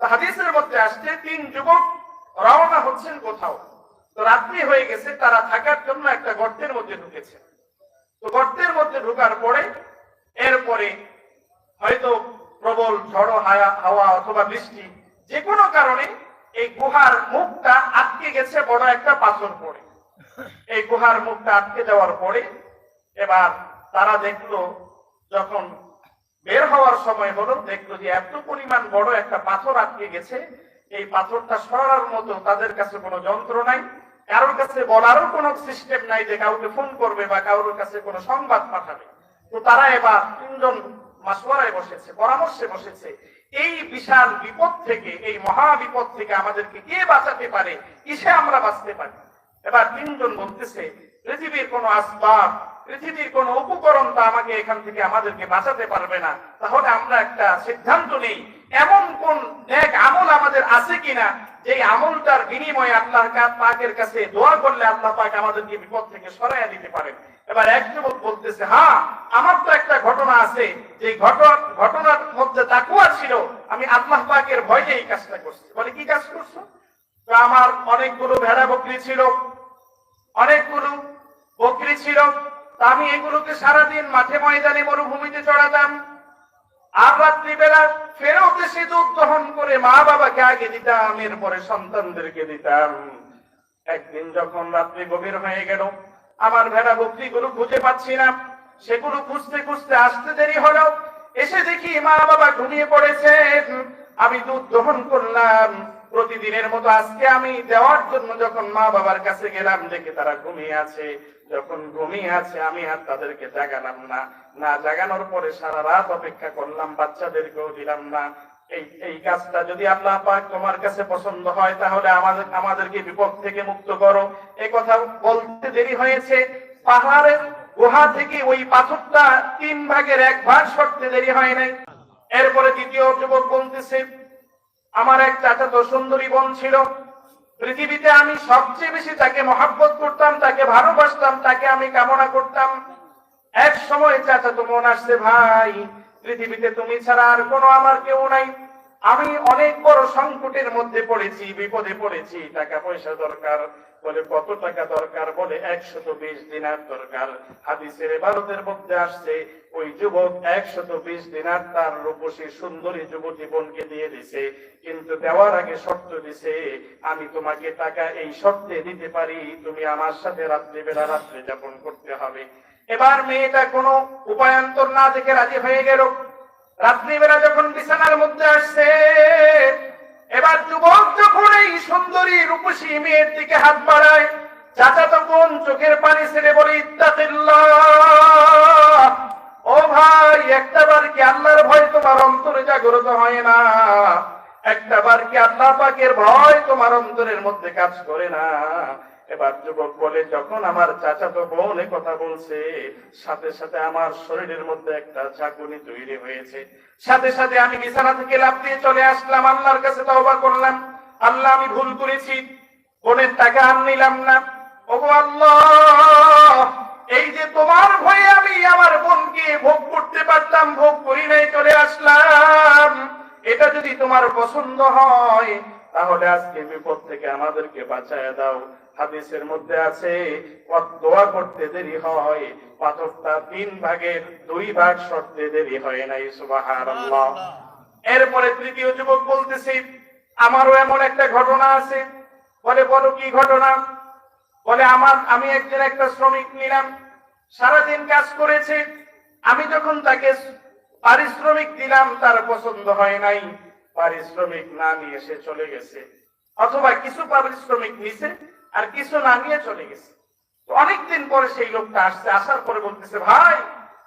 হাদিসের মধ্যে আসছে, তিন যুবক রওনা হচ্ছেন কোথাও। তো রাত্রি হয়ে গেছে, তারা থাকার জন্য একটা গর্তের মধ্যে ঢুকেছে। তো গর্তের মধ্যে ঢোকার পরে, এরপরে হয়তো প্রবল ঝড়ো হাওয়া অথবা বৃষ্টি, যে কোনো কারণে এই গুহার মুখটা আটকে গেছে বড় একটা পাথর পড়ে। এই গুহার মুখটা আটকে যাওয়ার পরে এবার তারা দেখল, যখন বের হওয়ার সময় হলো, দেখল যে এত পরিমাণ বড় একটা পাথর আটকে গেছে। এই পাথরটা সরার মতো তাদের কাছে কোনো যন্ত্র নাই। কারোর কাছে বলারও কোনো সিস্টেম নাই যে কাউকে ফোন করবে বা কারোর কাছে কোনো সংবাদ পাঠাবে। তো তারা এবার তিনজন মাসওয়ারায় বসেছে, পরামর্শে বসেছে। এই বিশাল বিপদ থেকে, এই মহা বিপদ থেকে আমাদেরকে কে বাঁচাতে পারে? কিসে আমরা বাঁচতে পারি? এবার তিনজন বলতেছে, পৃথিবীর কোন আসবাব পৃথিবীর কোন উপকরণ তা আমাকে এখান থেকে আমাদেরকে বাঁচাতে পারবে না। তাহলে আমরা একটা সিদ্ধান্ত নেই, এমন কোন এক আমল আমাদের আছে কিনা যে আমলটার বিনিময়ে আল্লাহ পাকের কাছে দোয়া করলে আল্লাহ পাক আমাদেরকে বিপদ থেকে সরাইয়া দিতে পারেন। এবার এক যুবক বলতেছে হ্যাঁ আমার তো একটা ঘটনা আছে যে ঘটনা ঘটনার মধ্যে তাকুয়া ছিল, আমি আল্লাহ পাকের ভয়ে এই কাজটা করছি। বলে, কি কাজ করছ? তো আমার অনেকগুলো ভেড়া বকরি ছিল, অনেকগুলো বকরি ছিল আমি এগুলোকে সারাদিন মাঠে ময়দানে মরুভূমিতে চড়াতাম। আর রাত্রিবেলা ফেরত এসে দুধ দহন করে মা বাবাকে আগে দিতাম, এরপরে সন্তানদেরকে দিতাম। একদিন যখন রাত্রি গভীর হয়ে গেল, আমার ভেড়া বকরিগুলো খুঁজে পাচ্ছি না। সেগুলো খুঁজতে খুঁজতে আসতে দেরি হলো। এসে দেখি মা বাবা ঘুমিয়ে পড়েছে আমি দুধ দহন করলাম। প্রতিদিনের মতো আজকে আমি দেওয়ার জন্য যখন মা বাবার কাছে গেলাম, দেখে তারা ঘুমিয়ে আছে। যখন ঘুমিয়ে আছে, আমি আর তাদেরকে জাগালাম না। না জাগানোর পরে সারা রাত অপেক্ষা করলাম, বাচ্চাদেরকেও দিলাম না। এই এই কাজটা যদি আল্লাহ পাক তোমার কাছে পছন্দ হয়, তাহলে আমাদের, আমাদেরকে বিপদ থেকে মুক্ত করো। এ কথা বলতে দেরি হয়েছে। পাহাড়ের গুহা থেকে ওই পাথরটা তিন ভাগের এক ভাগ সরতে দেরি হয় নাই। এরপরে দ্বিতীয় যুবক বলতেছে আমার এক চাচা তো সুন্দরী বোন ছিল। পৃথিবীতে আমি সবচেয়ে বেশি তাকে মহাব্বত করতাম, তাকে ভালোবাসতাম, তাকে আমি কামনা করতাম। এক সময় চাচা তো মন আসছে, ভাই, পৃথিবীতে তুমি ছাড়া আর কোনো আমার কেউ নাই। আমি অনেক বড় সংকটের মধ্যে পড়েছি, বিপদে পড়েছি টাকা পয়সা দরকার। বলে কত টাকা দরকার বলে একশত বিশ দিনার দরকার। হাদিসের ভারতের মধ্যে আসছে, ওই যুবক একশত বিশ দিনার তার রূপসী সুন্দরী যুবতী বোনকে দিয়ে দিছে, কিন্তু দেওয়ার আগে শর্ত দিছে, আমি তোমাকে টাকা এই শর্তে দিতে পারি, তুমি আমার সাথে রাত্রিবেলা রাত্রে যাপন করতে হবে। এবার মেয়েটা কোনো উপায়ান্তর না দেখে রাজি হয়ে গেল। রাত্রিবেলা যখন বিছানার মধ্যে আসছে এবার যুবক যখন এই সুন্দরী রূপসী মেয়ের দিকে হাত বাড়ায়, চাচা তখন চোখের পানি ছেড়ে বলে, ইত্তাকিল্লাহ, ও ভাই একটা বার কি আল্লাহর ভয় তোমার অন্তরে জাগ্রত হয় না? একটা বার কি আল্লাহ পাকের ভয় তোমার অন্তরের মধ্যে কাজ করে না? এবার যুবক বলে, যখন আমার চাচাতো বোন এ কথা বলছে, সাথে সাথে আমার শরীরের মধ্যে একটা ঝাঁকুনি তৈরি হয়েছে। সাথে সাথে আমি বিছানা থেকে লাফ দিয়ে চলে আসলাম, আল্লাহর কাছে তওবা করলাম। আল্লাহ, আমি ভুল করেছি, বোনের টাকা আর নিলাম না। ওগো আল্লাহ, এই যে তোমার ভয়ে আমি আমার বোনকে ভোগ করতে পারতাম, ভোগ করি নাই, চলে আসলাম। যদি তোমার পছন্দ হয়, তাহলে আজকে বিপদ থেকে আমাদেরকে বাঁচায় দাও। হাদিসের মধ্যে আছে দোয়া করতে দেরি হয়, পাথরটা তিন ভাগের দুই ভাগ সরতে দেরি হয় নাই, সুবহানাল্লাহ। এরপরে তৃতীয় যুবক বলতেছি, আমারও এমন একটা ঘটনা আছে। বলে, বলো কি ঘটনা? বলে, আমার, আমি একদিন একটা শ্রমিক নিলাম, সারাদিন কাজ করেছে, আমি যখন তাকে পারিশ্রমিক দিলাম, তার পছন্দ হয় নাই। পারিশ্রমিক না নিয়ে সে চলে গেছে। অথবা কিছু পারিশ্রমিক নিছে আর কিছু না নিয়ে চলে গেছে। অনেকদিন পরে সেই লোকটা আসছে, আসার পরে বলতেছে, ভাই,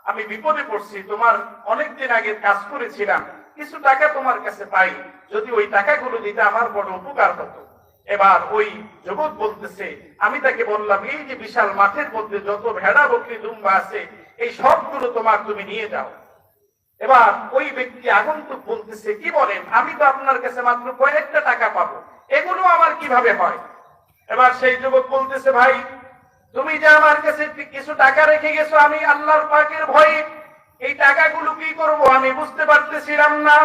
আমি বিপদে পড়ছি, তোমার অনেকদিন আগে কাজ করেছিলাম, কিছু টাকা তোমার কাছে পাই, যদি ওই টাকাগুলো দিতে আমার বড় উপকার হতো। এবার ওই যুবক বলতেছে, আমি তাকে বললাম, এই যে বিশাল মাঠের মধ্যে যত ভেড়া বকরি দুম্বা আছে, এই সবগুলো তোমার তুমি নিয়ে যাও। এবার ওই ব্যক্তি আগন্তুক বলতেছে, কি বলেন? আমি তো আপনার কাছে মাত্র কয়েকটা টাকা পাবো। এগুলো আমার কীভাবে হয়? এবার সেই যুবক বলতেছে, ভাই, তুমি যে আমার কাছে কিছু টাকা রেখে গেছো, আমি আল্লাহর পাকের ভয়ে এই টাকাগুলো কি করব আমি বুঝতে পারতেছিলাম না।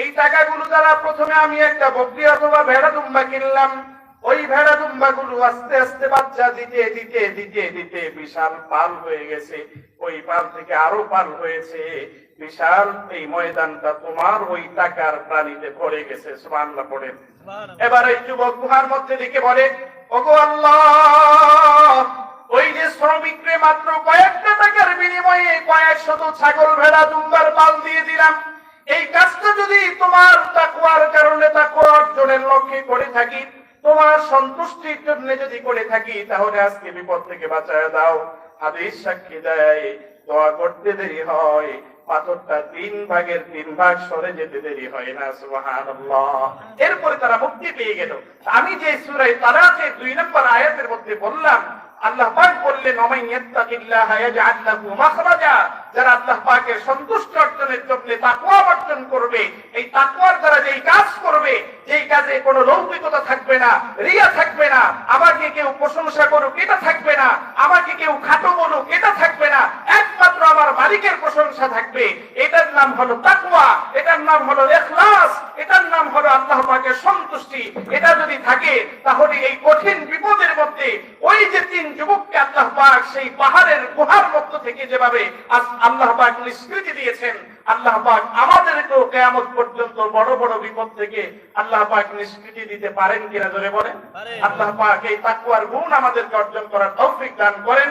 এই টাকাগুলো দ্বারা প্রথমে আমি একটা বকরি অথবা ভেড়া দুম্বা কিনলাম। ওই ভেড়া দুম্বা গুলো আস্তে আস্তে বাচ্চা দিতে দিতে দিতে দিতে বিশাল পাল হয়ে গেছে। ওই পাল থেকে আরও পাল হয়েছে। বিশাল এই ময়দানটা তোমার ওই টাকার প্রাণীতে ভরে গেছে। সুবহানাল্লাহ পড়েন এবার এই যুবক গুহার মধ্যে দিকে বলে ওগো আল্লাহ ওই যে শ্রমিকরে মাত্র কয়েকটা টাকার বিনিময়ে কয়েক শত ছাগল ভেড়া দুম্বার পাল দিয়ে দিলাম। এই কাজটা যদি তোমার তাকুয়ার কারণে তাকুয়া অর্জনের লক্ষ্যে করে থাকি তোমার সন্তুষ্টির জন্য যদি করে থাকি, তাহলে আজকে বিপদ থেকে বাঁচায় দাও। হাদিস সাক্ষী দেয়, দোয়া করতে দেরি হয়, পাথরটা তিন ভাগের তিন ভাগ সরে যেতে দেরি হয় না এরপরে তারা মুক্তি পেয়ে গেল। আমি যে সূরা তারাতে দুই নম্বর আয়াতের মধ্যে বললাম, আল্লাহ পাক বললেন যারা আল্লাহ পাকের সন্তুষ্টি অর্জনের জন্য তাকওয়া অর্জন করবে, এই তাকওয়ার দ্বারা যেই কাজ করবে, যেই কাজে কোনো লৌকিকতা থাকবে না, রিয়া থাকবে না আমাকে কেউ প্রশংসা করুক, এটা থাকবে না আমাকে কেউ খাটো বলুক, এটা থাকবে না একমাত্র আমার মালিকের প্রশংসা থাকবে। এটার নাম হলো তাকওয়া এটার নাম হলো ইখলাস এটার নাম হলো আল্লাহ পাকের সন্তুষ্টি। এটা যদি থাকে তাহলে এই কঠিন বিপদের মধ্যে ওই যে তিন যুবককে আল্লাহ পাক সেই পাহাড়ের গুহার মধ্য থেকে যেভাবে আল্লাহ পাক নিষ্কৃতি দিয়েছেন আল্লাহ পাক আমাদেরকেও কেয়ামত পর্যন্ত বড় বড় বিপদ থেকে আল্লাহ পাক নিষ্কৃতি দিতে পারেন কিনা ধরে বলেন? আল্লাহ পাক এই তাকুয়ার গুণ আমাদেরকে অর্জন করার তৌফিক দান করেন।